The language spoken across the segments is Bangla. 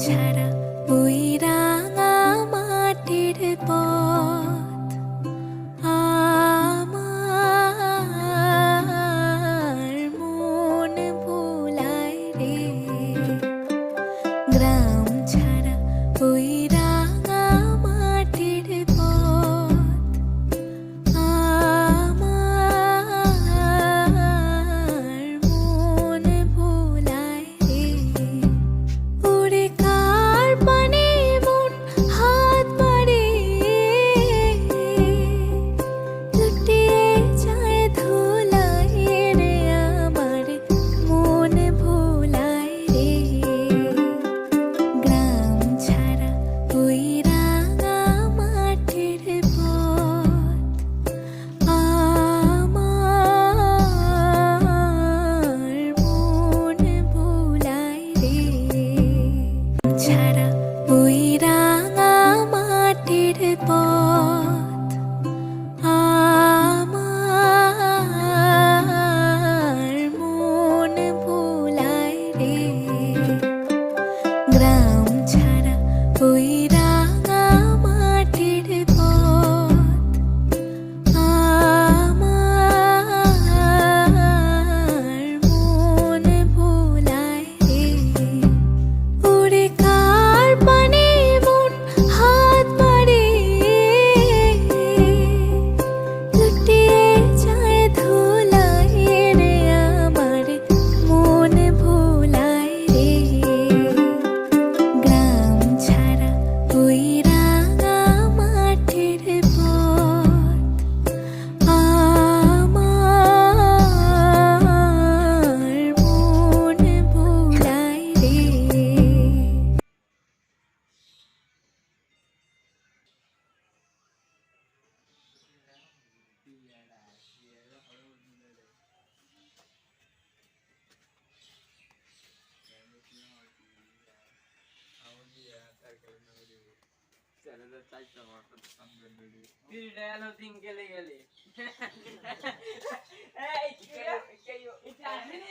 chatter. এলো গেলে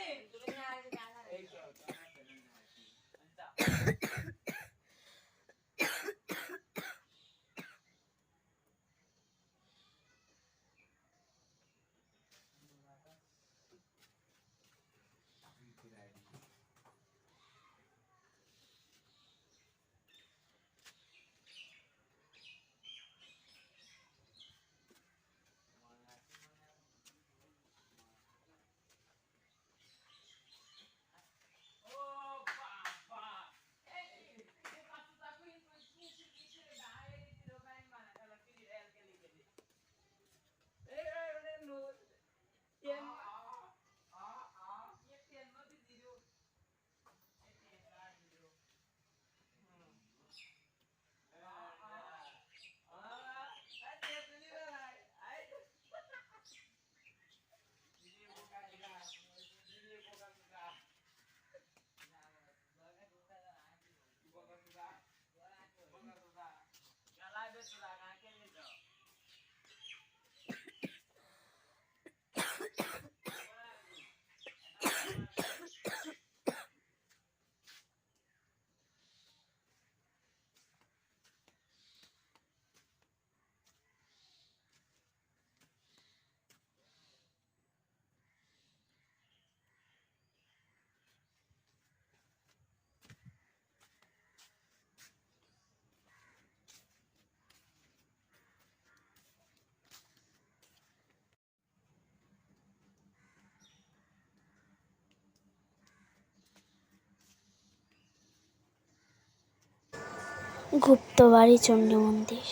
গুপ্তবাড়ি চণ্ডী মন্দির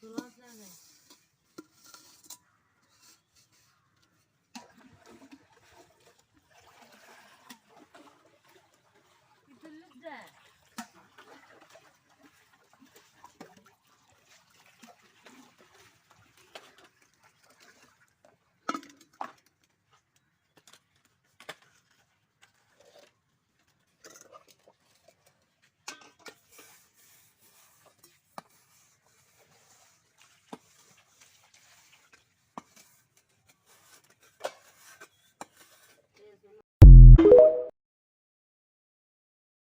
走了这样